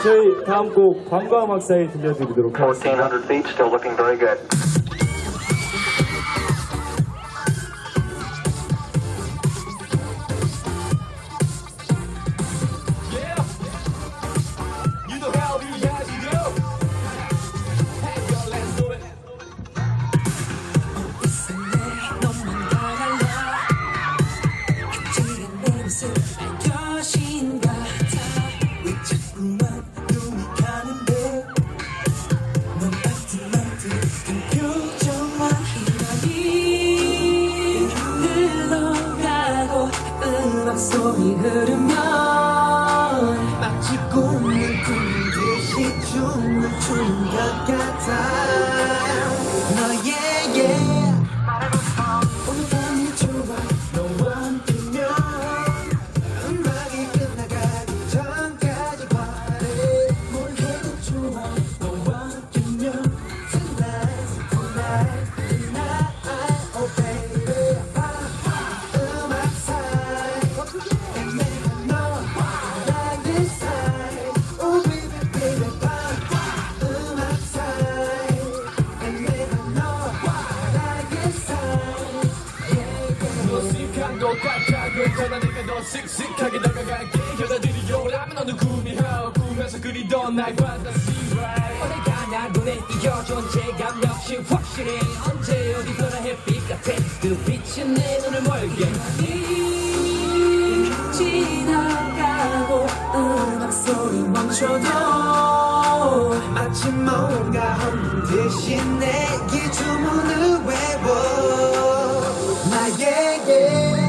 저희 다음 곡 광과 막사에 들려드리도록 하겠습니다. 1400 feet, still looking very good. 너만 다 달라 내 모습 것인 같아 음악 소리 흐르면 마치 꿈을 꾸듯이 춤을 추는 것 같아. 너에게 씩씩하게 다가갈게 여자들이 요라면 너는 구미하고 꿈에서 그리던 나의 right 어딜 가나 눈에 띄어. 존재감 역시 확실해. 언제 어디서나 햇빛 같아. 그 빛이 내 눈을 멀게 지나가고 음악 소리 멈춰도 마치 뭔가 한 듯이 내게 주문을 외워. 나에게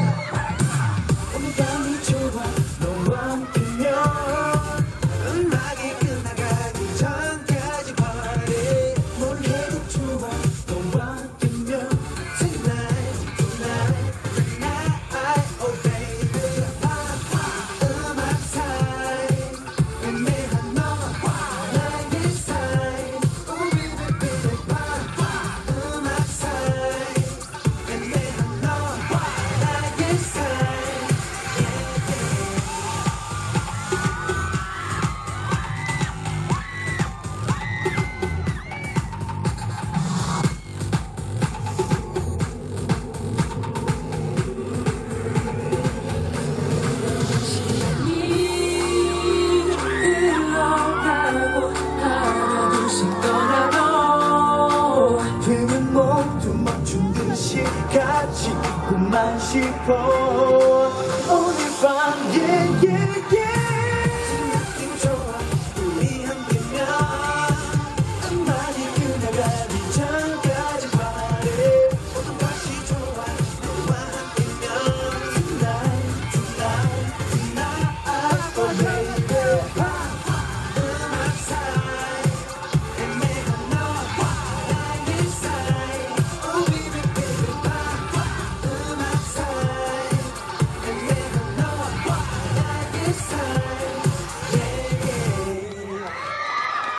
가지고만 싶어 오늘 밤 yeah yeah yeah